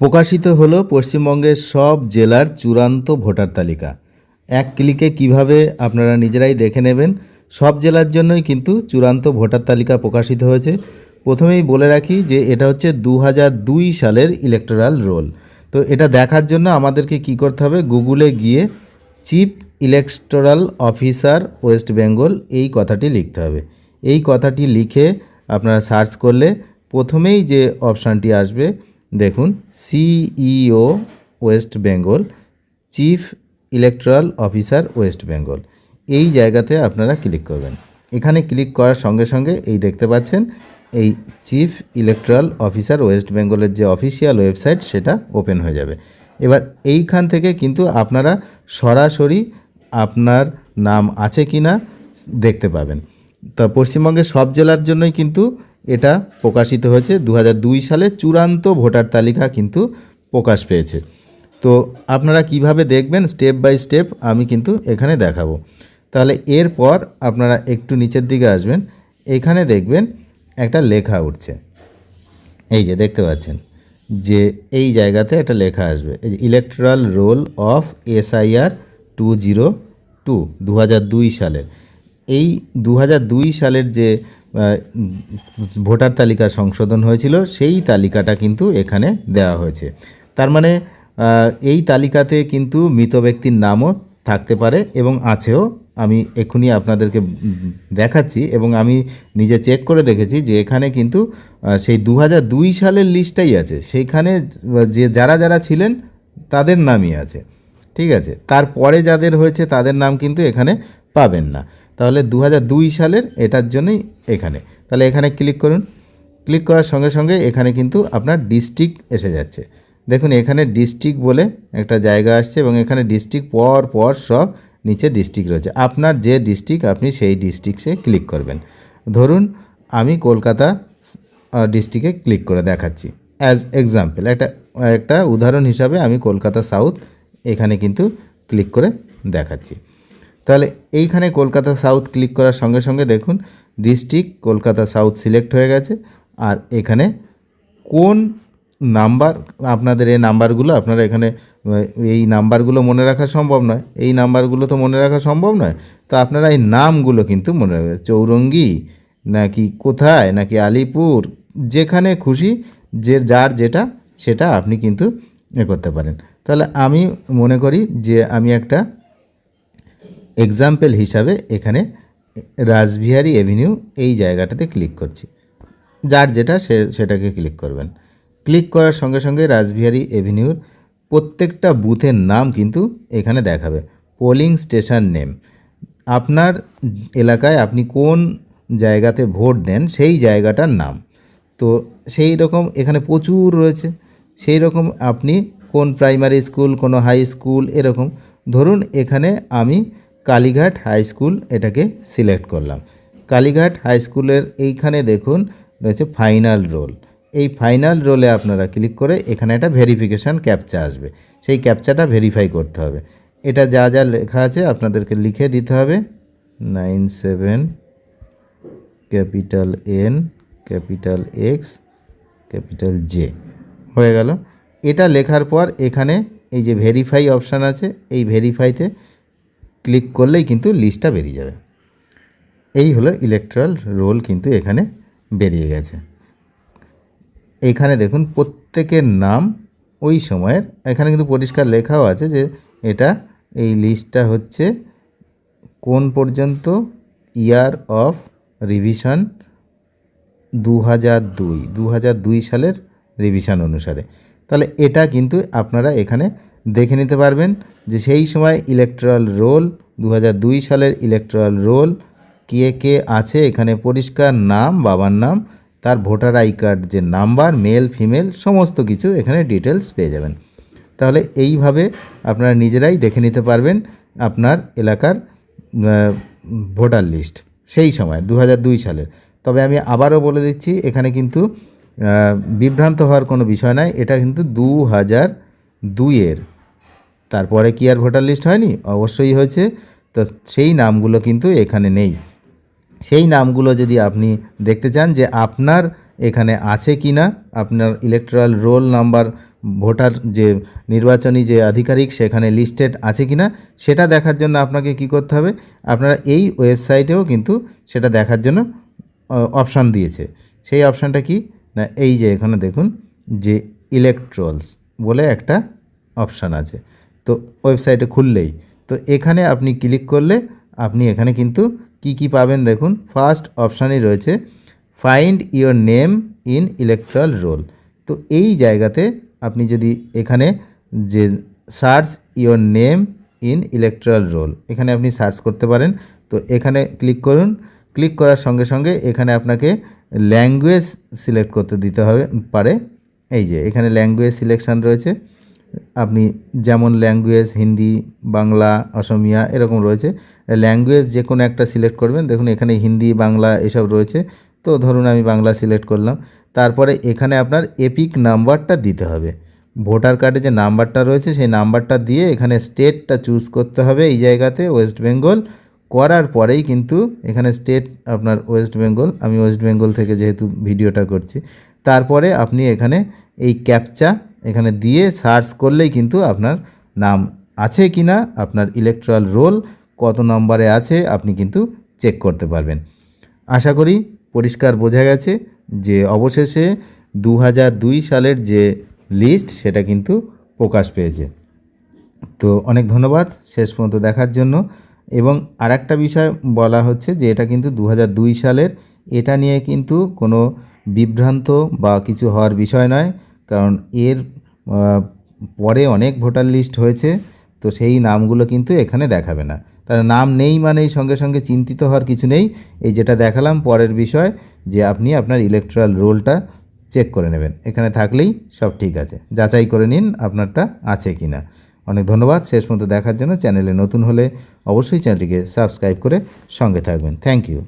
প্রকাশিত হলো পশ্চিমবঙ্গের সব জেলার চূড়ান্ত ভোটার তালিকা। এক ক্লিকে কীভাবে আপনারা নিজেরাই দেখে নেবেন, সব জেলার জন্যই কিন্তু চূড়ান্ত ভোটার তালিকা প্রকাশিত হয়েছে। প্রথমেই বলে রাখি যে এটা হচ্ছে দু সালের ইলেকটোরাল রোল তো এটা দেখার জন্য আমাদেরকে কি করতে হবে? গুগলে গিয়ে chief electoral officer West Bengal এই কথাটি লিখতে হবে। এই কথাটি লিখে আপনারা সার্চ করলে প্রথমেই যে অপশানটি আসবে দেখুন CEO West Bengal chief electoral officer West Bengal এই জায়গাতে আপনারা ক্লিক করবেন। এখানে ক্লিক করার সঙ্গে সঙ্গে এই দেখতে পাচ্ছেন, এই চিফ ইলেকট্রাল অফিসার ওয়েস্ট বেঙ্গলের যে অফিসিয়াল ওয়েবসাইট সেটা ওপেন হয়ে যাবে। এবার এইখান থেকে কিন্তু আপনারা সরাসরি আপনার নাম আছে কি না দেখতে পাবেন। তা পশ্চিমবঙ্গের সব জেলার জন্যই কিন্তু এটা প্রকাশিত হয়েছে দু হাজার দুই সালে চূড়ান্ত ভোটার তালিকা কিন্তু প্রকাশ পেয়েছে। তো আপনারা কীভাবে দেখবেন স্টেপ বাই স্টেপ আমি কিন্তু এখানে দেখাবো। তাহলে এরপর আপনারা একটু নিচের দিকে আসবেন, এখানে দেখবেন একটা লেখা উঠছে। এই যে দেখতে পাচ্ছেন, যে এই জায়গাতে একটা লেখা আসবে, এই যে electoral roll of SIR two zero two দু সালের। এই দু সালের যে ভোটার তালিকা সংশোধন হয়েছিল, সেই তালিকাটা কিন্তু এখানে দেওয়া হয়েছে। তার মানে এই তালিকাতে কিন্তু মৃত ব্যক্তির নামও থাকতে পারে এবং আছেও। আমি এক্ষুনি আপনাদেরকে দেখাচ্ছি এবং আমি নিজে চেক করে দেখেছি যে এখানে কিন্তু সেই দু দুই সালের লিস্টটাই আছে। সেইখানে যে যারা যারা ছিলেন, তাদের নামই আছে। ঠিক আছে? তারপরে যাদের হয়েছে, তাদের নাম কিন্তু এখানে পাবেন না। তাহলে দু সালের এটার জন্যই এখানে। তাহলে এখানে ক্লিক করুন। ক্লিক করার সঙ্গে সঙ্গে এখানে কিন্তু আপনার ডিস্ট্রিক্ট এসে যাচ্ছে। দেখুন, এখানে ডিস্ট্রিক্ট বলে একটা জায়গা আসছে এবং এখানে ডিস্ট্রিক্ট পর পর সব নিচে ডিস্ট্রিক্ট রয়েছে। আপনার যে ডিস্ট্রিক্ট আপনি সেই ডিস্ট্রিক্টে ক্লিক করবেন। ধরুন, আমি কলকাতা ডিস্ট্রিক্টে ক্লিক করে দেখাচ্ছি। অ্যাজ এক্সাম্পল একটা একটা উদাহরণ হিসাবে আমি কলকাতা সাউথ এখানে কিন্তু ক্লিক করে দেখাচ্ছি। তাহলে এইখানে কলকাতা সাউথ ক্লিক করার সঙ্গে সঙ্গে দেখুন ডিস্ট্রিক্ট কলকাতা সাউথ সিলেক্ট হয়ে গেছে। আর এখানে কোন নাম্বার আপনাদের এই নাম্বারগুলো আপনারা এখানে এই নাম্বারগুলো মনে রাখা সম্ভব নয়। এই নাম্বারগুলো তো মনে রাখা সম্ভব নয়। তো আপনারা এই নামগুলো কিন্তু মনে রাখবেন। চৌরঙ্গি, নাকি কোথায়, নাকি আলিপুর, যেখানে খুশি, যে, যার যেটা, সেটা আপনি কিন্তু এ করতে পারেন। তাহলে আমি মনে করি যে, আমি একটা এক্সাম্পল হিসাবে এখানে রাসবিহারী এভিনিউ এই জায়গাটাতে ক্লিক করছি। যার যেটা সে, সেটাকে ক্লিক করবেন। ক্লিক করার সঙ্গে সঙ্গে রাসবিহারী এভিনিউর প্রত্যেকটা বুথের নাম কিন্তু এখানে দেখাবে। পোলিং স্টেশন নেম আপনার এলাকায় আপনি কোন জায়গাতে ভোট দেন সেই জায়গাটার নাম। তো সেই রকম এখানে প্রচুর রয়েছে। সেই রকম আপনি কোন প্রাইমারি স্কুল কোনো হাই স্কুল এরকম। ধরুন এখানে আমি কালীঘাট হাই স্কুল এটাকে সিলেক্ট করলাম। কালীঘাট হাই স্কুলের এইখানে দেখুন রয়েছে ফাইনাল রোল। এই ফাইনাল রোলে আপনারা ক্লিক করে এখানে একটা ভেরিফিকেশান ক্যাপচা আসবে। সেই ক্যাপচাটা ভেরিফাই করতে হবে। এটা যা যা লেখা আছে আপনাদেরকে লিখে দিতে হবে। Nine seven, capital N, capital X, capital J. হয়ে গেল। এটা লেখার পর এখানে এই যে ভেরিফাই অপশান আছে, এই ভেরিফাইতে ক্লিক করলেই কিন্তু লিস্টটা বেরিয়ে যাবে। এই হলো ইলেকট্রাল রোল কিন্তু এখানে বেরিয়ে গেছে। এখানে দেখুন প্রত্যেকের নাম ওই সময়ের, এখানে কিন্তু পরিষ্কার লেখাও আছে যে এটা এই লিস্টটা হচ্ছে কোন পর্যন্ত ইয়ার অফ রিভিশন দু হাজার দুই দু হাজার দুই সালের রিভিশন অনুসারে। তাহলে এটা কিন্তু আপনারা এখানে দেখে নিতে পারবেন যে সেই সময় ইলেকট্রাল রোল দু হাজার দুই সালের ইলেকট্রাল রোল কে কে আছে এখানে পরিষ্কার নাম, বাবার নাম, তার ভোটার আই কার্ড যে নাম্বার মেল ফিমেল সমস্ত কিছু এখানে ডিটেলস পেয়ে যাবেন। তাহলে এইভাবে আপনারা নিজেরাই দেখে নিতে পারবেন আপনার এলাকার ভোটার লিস্ট সেই সময় দু সালের। তবে আমি আবারও বলে দিচ্ছি, এখানে কিন্তু বিভ্রান্ত হওয়ার কোনো বিষয় নাই। এটা কিন্তু দু হাজার দুইয়ের তারপরে কি আর ভোটার লিস্ট হয়নি? অবশ্যই হয়েছে। তো সেই নামগুলো কিন্তু এখানে নেই। সেই নামগুলো যদি আপনি দেখতে চান যে আপনার এখানে আছে কি না, আপনার ইলেকট্রাল রোল নাম্বার ভোটার যে নির্বাচনী যে আধিকারিক সেখানে লিস্টেড আছে কি না, সেটা দেখার জন্য আপনাকে কি করতে হবে? আপনারা এই ওয়েবসাইটেও কিন্তু সেটা দেখার জন্য অপশান দিয়েছে। সেই অপশানটা কি? না, এই যে এখানে দেখুন যে ইলেকট্রলস বলে একটা অপশান আছে। তো ওয়েবসাইটে খুললেই। তো এখানে আপনি ক্লিক করলে আপনি এখানে কিন্তু কি কি পাবেন দেখুন। ফার্স্ট অপশানই রয়েছে find your name in electoral roll তো এই জায়গাতে আপনি যদি এখানে যে search your name in electoral roll এখানে আপনি সার্চ করতে পারেন। তো এখানে ক্লিক করুন। ক্লিক করার সঙ্গে সঙ্গে এখানে আপনাকে ল্যাঙ্গুয়েজ সিলেক্ট করতে দিতে হবে, পারে। এই যে এখানে ল্যাঙ্গুয়েজ সিলেকশান রয়েছে। আপনি যেমন ল্যাঙ্গুয়েজ হিন্দি, বাংলা, অসমিয়া এরকম রয়েছে ল্যাঙ্গুয়েজ যে কোনো একটা সিলেক্ট করবেন। দেখুন, এখানে হিন্দি, বাংলা এসব রয়েছে। তো ধরুন, আমি বাংলা সিলেক্ট করলাম। তারপরে এখানে আপনার এপিক নাম্বারটা দিতে হবে। ভোটার কার্ডে যে নাম্বারটা রয়েছে, সেই নাম্বারটা দিয়ে এখানে স্টেটটা চুজ করতে হবে এই জায়গাতে ওয়েস্ট বেঙ্গল করার পরেই কিন্তু এখানে স্টেট আপনার ওয়েস্ট বেঙ্গল আমি ওয়েস্ট বেঙ্গল থেকে যেহেতু ভিডিওটা করছি। তারপরে আপনি এখানে এই ক্যাপচা এখানে দিয়ে সার্চ করলেই কিন্তু আপনার নাম আছে কি না আপনার ইলেকট্রাল রোল কত নম্বরে আছে আপনি কিন্তু চেক করতে পারবেন। আশা করি পরিষ্কার বোঝা গেছে যে অবশেষে দু সালের যে লিস্ট সেটা কিন্তু প্রকাশ পেয়েছে। তো অনেক ধন্যবাদ শেষ পর্যন্ত দেখার জন্য। এবং আরেকটা বিষয় বলা হচ্ছে যে এটা কিন্তু দু সালের, এটা নিয়ে কিন্তু কোনো বিভ্রান্ত বা কিছু হওয়ার বিষয় নয়। কারণ এর পরে অনেক ভোটার লিস্ট হয়েছে, তো সেই নামগুলো কিন্তু এখানে দেখাবে না। তার নাম নেই মানেই সঙ্গে সঙ্গে চিন্তিত হওয়ার কিছু নেই। এই যেটা দেখালাম পরের বিষয়, যে আপনি আপনার ইলেকট্রাল রোলটা চেক করে নেবেন। এখানে থাকলেই সব ঠিক আছে। যাচাই করে নিন আপনারটা আছে কি না অনেক ধন্যবাদ। শেষ পর্যন্ত দেখার জন্য চ্যানেলে নতুন হলে অবশ্যই চ্যানেলটিকে সাবস্ক্রাইব করে সঙ্গে থাকবেন। Thank you